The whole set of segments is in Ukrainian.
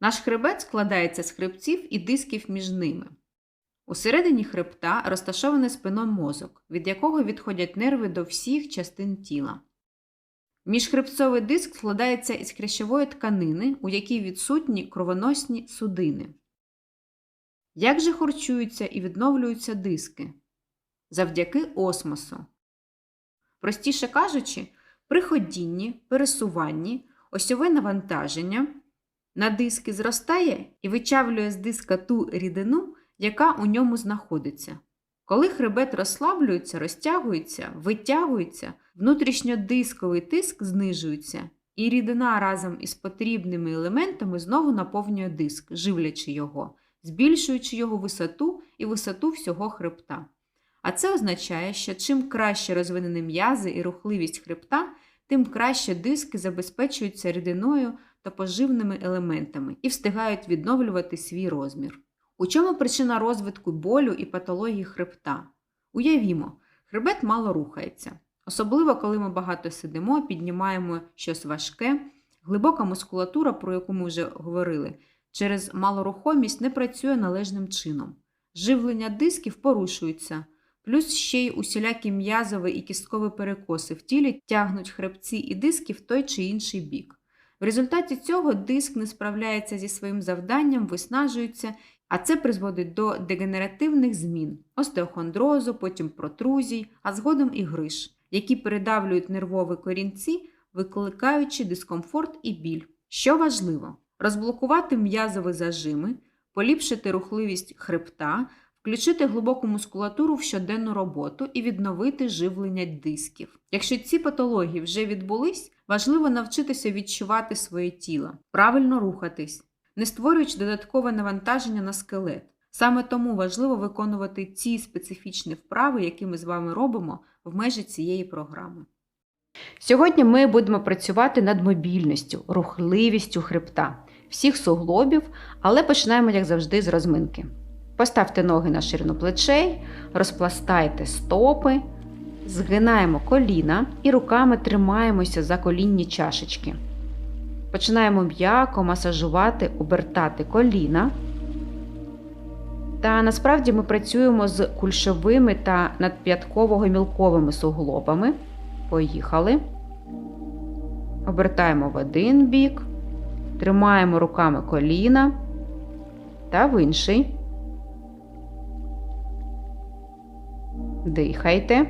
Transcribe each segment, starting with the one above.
Наш хребет складається з хребців і дисків між ними. Усередині хребта розташований спиномозок, від якого відходять нерви до всіх частин тіла. Міжхребцовий диск складається із хрящової тканини, у якій відсутні кровоносні судини. Як же харчуються і відновлюються диски? Завдяки осмосу. Простіше кажучи, при ходінні, пересуванні, осьове навантаження на диски зростає і вичавлює з диска ту рідину, яка у ньому знаходиться. Коли хребет розслаблюється, розтягується, витягується, внутрішньодисковий тиск знижується, і рідина разом із потрібними елементами знову наповнює диск, живлячи його, збільшуючи його висоту і висоту всього хребта. А це означає, що чим краще розвинені м'язи і рухливість хребта, тим краще диски забезпечуються рідиною та поживними елементами і встигають відновлювати свій розмір. У чому причина розвитку болю і патології хребта? Уявімо, хребет мало рухається. Особливо, коли ми багато сидимо, піднімаємо щось важке, глибока мускулатура, про яку ми вже говорили, через малорухомість не працює належним чином. Живлення дисків порушується, плюс ще й усілякі м'язові і кісткові перекоси в тілі тягнуть хребці і диски в той чи інший бік. В результаті цього диск не справляється зі своїм завданням, виснажується а це призводить до дегенеративних змін, остеохондрозу, потім протрузій, а згодом і гриш, які передавлюють нервові корінці, викликаючи дискомфорт і біль. Що важливо, розблокувати м'язові зажими, поліпшити рухливість хребта, включити глибоку мускулатуру в щоденну роботу і відновити живлення дисків. Якщо ці патології вже відбулись, важливо навчитися відчувати своє тіло, правильно рухатись не створюючи додаткове навантаження на скелет. Саме тому важливо виконувати ці специфічні вправи, які ми з вами робимо в межі цієї програми. Сьогодні ми будемо працювати над мобільністю, рухливістю хребта, всіх суглобів, але починаємо, як завжди, з розминки. Поставте ноги на ширину плечей, розпластайте стопи, згинаємо коліна і руками тримаємося за колінні чашечки. Починаємо м'яко масажувати, обертати коліна. Та насправді ми працюємо з кульшовими та надп'ятково-гомілковими суглобами. Поїхали. Обертаємо в один бік, тримаємо руками коліна та в інший. Дихайте.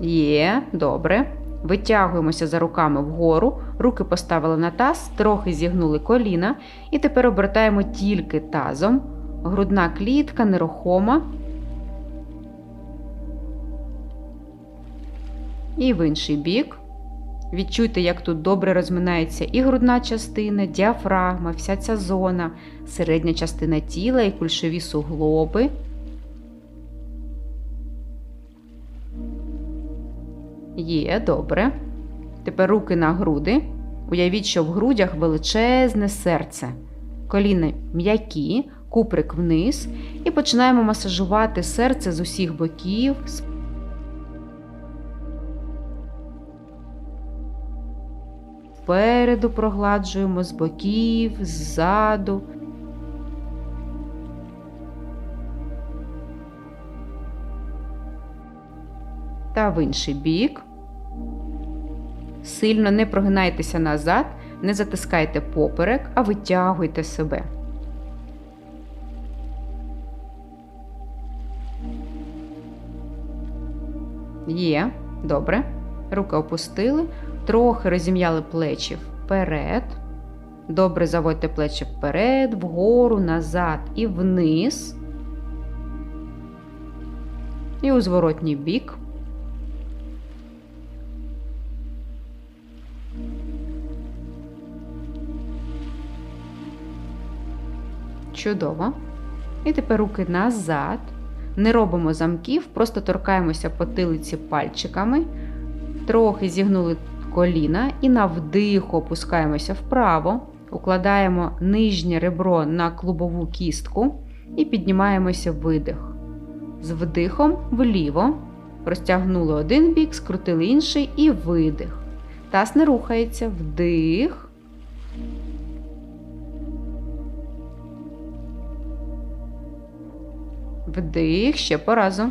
Є, добре. Витягуємося за руками вгору, руки поставили на таз, трохи зігнули коліна, і тепер обертаємо тільки тазом. Грудна клітка нерухома. І в інший бік. Відчуйте, як тут добре розминається і грудна частина, діафрагма, вся ця зона, середня частина тіла і кульшові суглоби. Є, добре. Тепер руки на груди. Уявіть, що в грудях величезне серце. Коліна м'які, куприк вниз. І починаємо масажувати серце з усіх боків. Спереду прогладжуємо з боків, ззаду. Та в інший бік. Сильно не прогинайтеся назад, не затискайте поперек, а витягуйте себе. Є, добре. Руки опустили, трохи розім'яли плечі вперед. Добре заводьте плечі вперед, вгору, назад і вниз. І у зворотній бік. Чудово. І тепер руки назад. Не робимо замків, просто торкаємося потилиці пальчиками, трохи зігнули коліна і на вдих опускаємося вправо, укладаємо нижнє ребро на клубову кістку і піднімаємося видих. З вдихом вліво. Розтягнули один бік, скрутили інший і видих. Таз не рухається, вдих Вдих, ще по разу.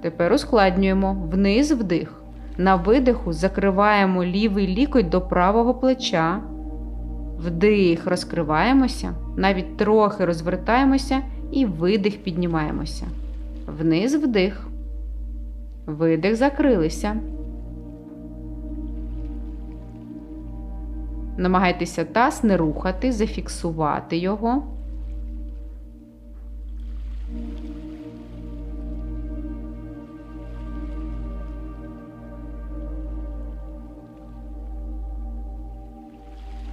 Тепер ускладнюємо вниз вдих. На видиху закриваємо лівий лікоть до правого плеча. Вдих, розкриваємося, навіть трохи розвертаємося і видих піднімаємося. Вниз вдих. Видих, закрилися. Намагайтеся таз не рухати, зафіксувати його.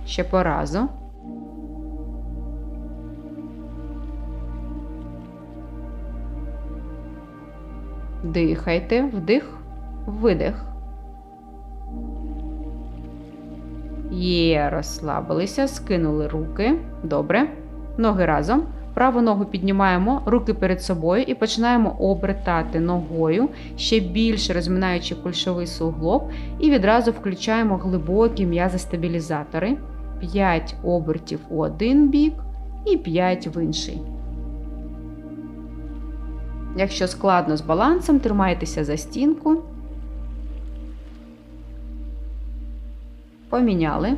Ще по разу. Дихайте, вдих, видих. Є, розслабилися, скинули руки. Добре. Ноги разом. Праву ногу піднімаємо, руки перед собою і починаємо обертати ногою, ще більше розминаючи кульшовий суглоб, і відразу включаємо глибокі м'язостабілізатори. 5 обертів у один бік і 5 в інший. Якщо складно з балансом, тримайтеся за стінку. Поміняли.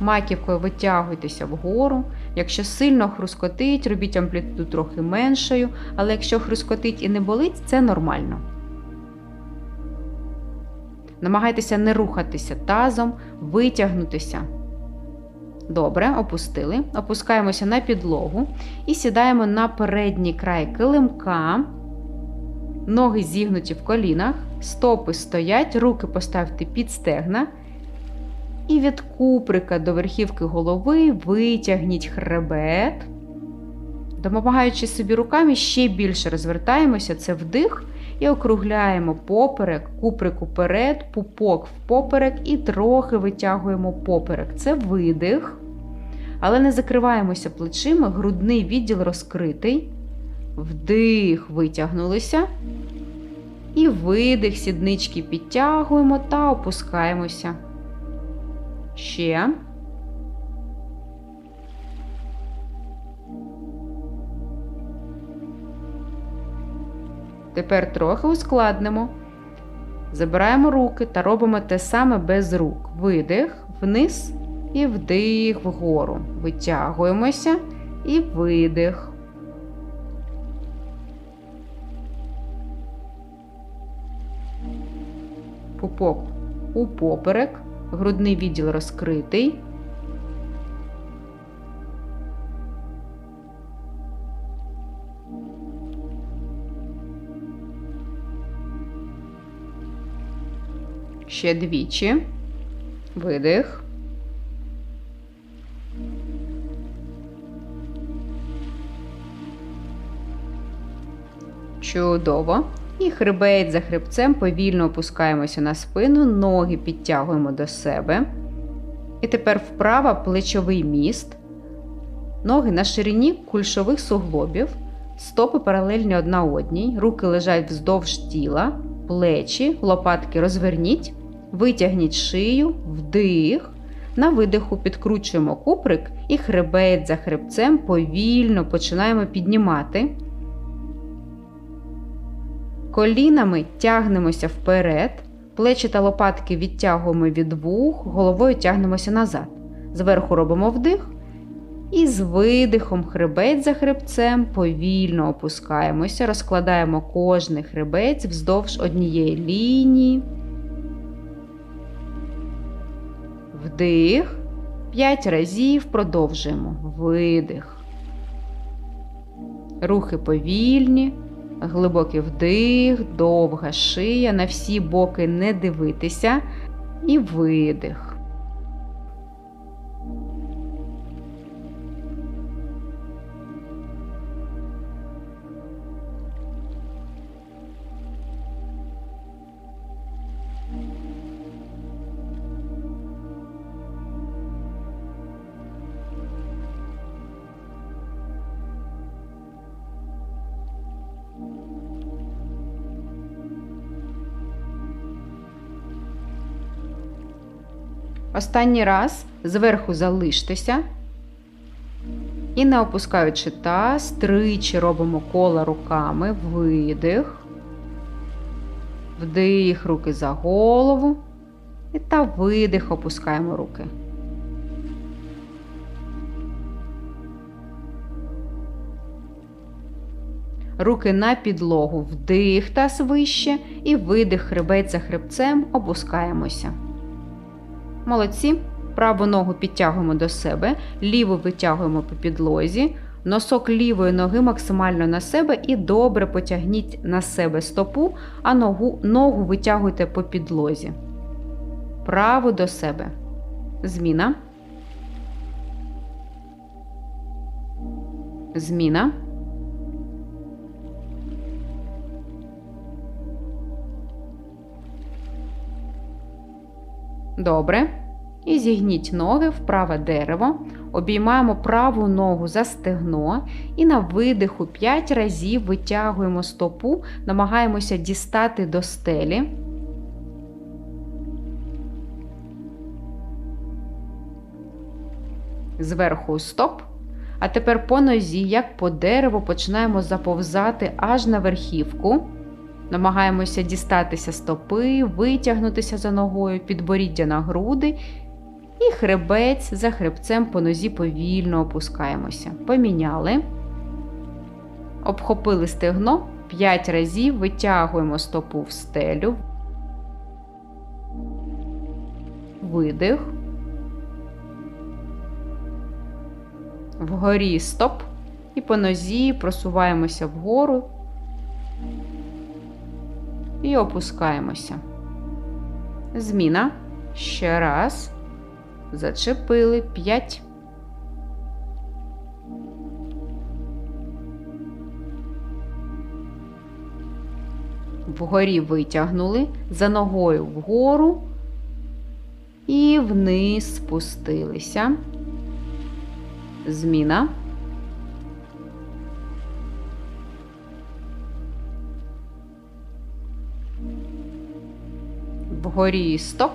Маківкою витягуйтеся вгору. Якщо сильно хрускотить, робіть амплітуду трохи меншою, але якщо хрускотить і не болить, це нормально. Намагайтеся не рухатися тазом, витягнутися. Добре, опустили. Опускаємося на підлогу і сідаємо на передній край килимка. Ноги зігнуті в колінах, стопи стоять, руки поставте під стегна. І від куприка до верхівки голови витягніть хребет. Допомагаючи собі руками, ще більше розвертаємося, це вдих, і округляємо поперек, куприк уперед, пупок в поперек і трохи витягуємо поперек. Це видих. Але не закриваємося плечима, грудний відділ розкритий. Вдих, витягнулися. І видих, сіднички підтягуємо та опускаємося. Ще. Тепер трохи ускладнимо. Забираємо руки та робимо те саме без рук. Видих, вниз і вдих вгору. Витягуємося і видих. Пупок у поперек, грудний відділ розкритий. Ще двічі. Видих. Чудово. І хребець за хребцем повільно опускаємося на спину, ноги підтягуємо до себе. І тепер вправа плечовий міст. Ноги на ширині кульшових суглобів, стопи паралельні одна одній, руки лежать вздовж тіла, плечі, лопатки розверніть. Витягніть шию, вдих. На видиху підкручуємо куприк і хребець за хребцем повільно починаємо піднімати. Колінами тягнемося вперед, плечі та лопатки відтягуємо від вух, головою тягнемося назад. Зверху робимо вдих. І з видихом хребець за хребцем повільно опускаємося, розкладаємо кожний хребець вздовж однієї лінії. Вдих. П'ять разів продовжуємо. Видих. Рухи повільні. Глибокий вдих, довга шия. На всі боки не дивитися. І видих. Останній раз зверху залиштеся. І не опускаючи таз, тричі робимо коло руками, видих, вдих руки за голову. І та видих опускаємо руки. Руки на підлогу, вдих таз вище і видих хребець за хребцем, опускаємося. Молодці. Праву ногу підтягуємо до себе, ліву витягуємо по підлозі, носок лівої ноги максимально на себе і добре потягніть на себе стопу, а ногу, ногу витягуйте по підлозі. Праву до себе. Зміна. Зміна. Добре. І зігніть ноги в праве дерево, обіймаємо праву ногу за стегно і на видиху 5 разів витягуємо стопу, намагаємося дістати до стелі. Зверху стоп. А тепер по нозі, як по дереву, починаємо заповзати аж на верхівку. Намагаємося дістатися стопи, витягнутися за ногою, підборіддя на груди і хребець за хребцем по нозі повільно опускаємося. Поміняли. Обхопили стегно 5 разів, витягуємо стопу в стелю. Видих. Вгорі стоп. І по нозі просуваємося вгору і опускаємося. Зміна. Ще раз. Зачепили 5. Вгорі витягнули, за ногою вгору і вниз спустилися. Зміна. Вгорі стоп.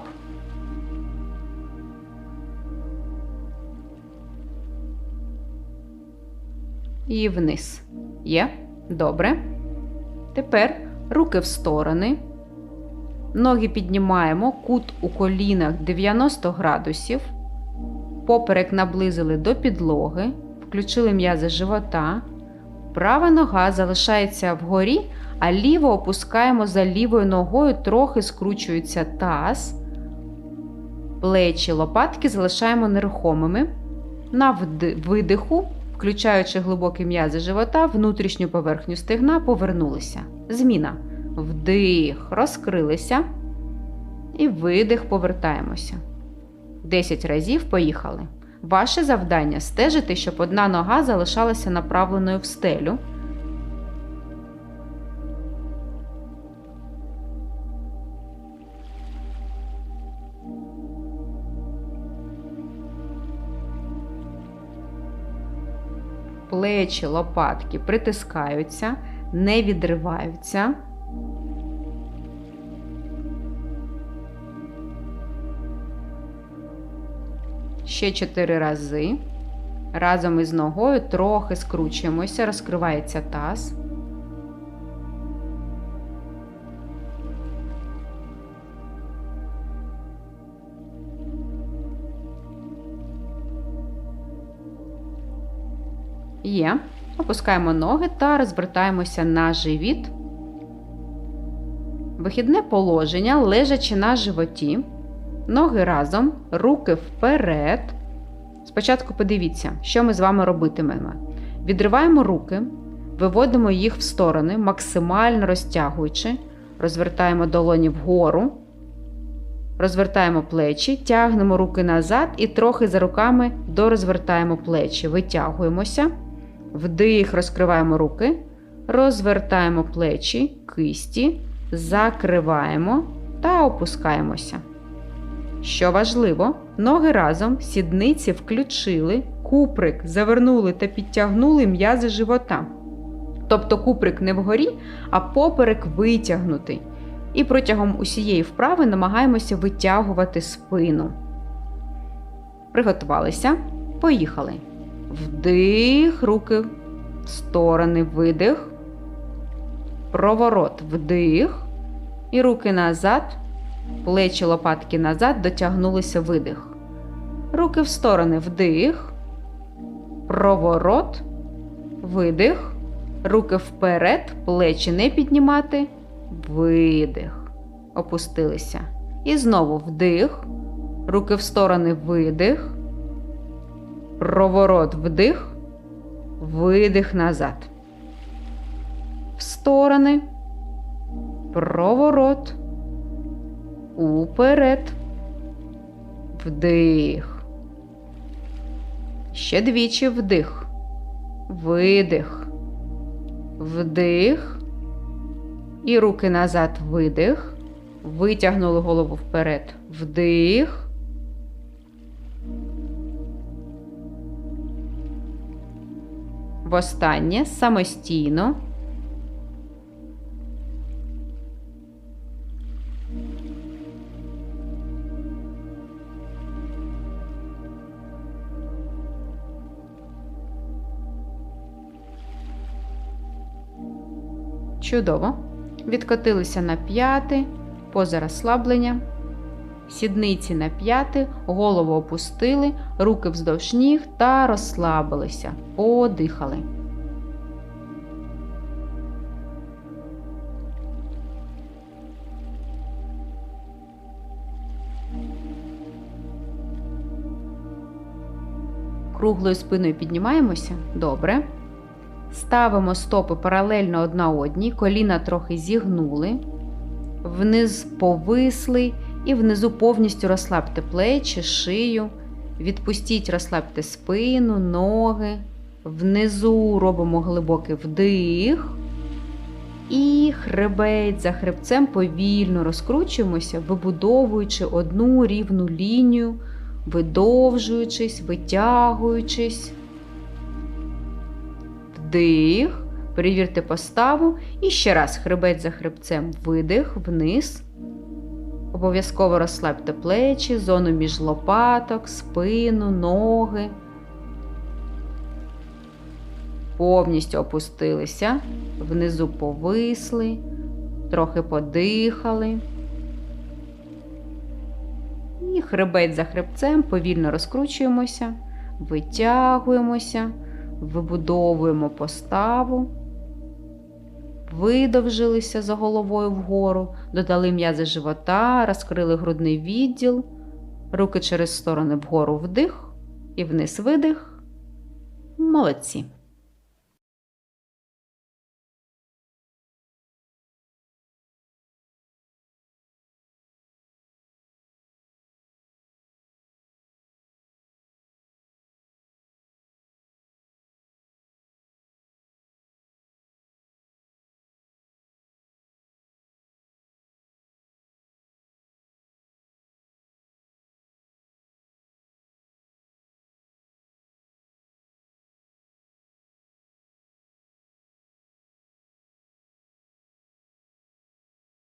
І вниз. Є. Добре. Тепер руки в сторони. Ноги піднімаємо, кут у колінах 90 градусів. Поперек наблизили до підлоги, включили м'язи живота. Права нога залишається вгорі, а ліво опускаємо за лівою ногою, трохи скручується таз. Плечі лопатки залишаємо нерухомими. На видиху, включаючи глибокі м'язи живота, внутрішню поверхню стегна повернулися. Зміна. Вдих, розкрилися. І видих, повертаємося. 10 разів поїхали. Ваше завдання стежити, щоб одна нога залишалася направленою в стелю. Плечі, лопатки притискаються, не відриваються. Ще 4 рази. Разом із ногою трохи скручуємося, розкривається таз. Є. Опускаємо ноги та розвертаємося на живіт. Вихідне положення, лежачи на животі. Ноги разом, руки вперед. Спочатку подивіться, що ми з вами робитимемо. Відриваємо руки, виводимо їх в сторони, максимально розтягуючи, розвертаємо долоні вгору, розвертаємо плечі, тягнемо руки назад і трохи за руками дорозвертаємо плечі. Витягуємося, вдих, розкриваємо руки, розвертаємо плечі, кисті, закриваємо та опускаємося. Що важливо, ноги разом, сідниці включили, куприк завернули та підтягнули м'язи живота. Тобто куприк не вгорі, а поперек витягнутий. І протягом усієї вправи намагаємося витягувати спину. Приготувалися. Поїхали. Вдих, руки в сторони, видих. Проворот, вдих. І руки назад. Плечі лопатки назад дотягнулися видих. Руки в сторони, вдих. Проворот, видих. Руки вперед, плечі не піднімати. Видих. Опустилися. І знову вдих. Руки в сторони, видих. Проворот, вдих. Видих назад. В сторони. Проворот. Уперед. Вдих. Ще двічі вдих. Видих. Вдих. І руки назад видих. Витягнули голову вперед. Вдих. Востаннє самостійно. Чудово. Відкотилися на п'яти, поза розслаблення. Сідниці на п'яти, голову опустили, руки вздовж ніг та розслабилися. Подихали. Круглою спиною піднімаємося. Добре. Ставимо стопи паралельно одна одній, коліна трохи зігнули, вниз повисли і внизу повністю розслабте плечі, шию. Відпустіть, розслабте спину, ноги. Внизу робимо глибокий вдих. І хребець за хребцем повільно розкручуємося, вибудовуючи одну рівну лінію, видовжуючись, витягуючись. Вдих. Перевірте поставу. І ще раз хребець за хребцем видих вниз. Обов'язково розслабте плечі, зону між лопаток, спину, ноги. Повністю опустилися, внизу повисли, трохи подихали. І хребець за хребцем повільно розкручуємося, витягуємося, вибудовуємо поставу. Видовжилися за головою вгору, додали м'язи живота, розкрили грудний відділ, руки через сторони вгору вдих і вниз видих. Молодці.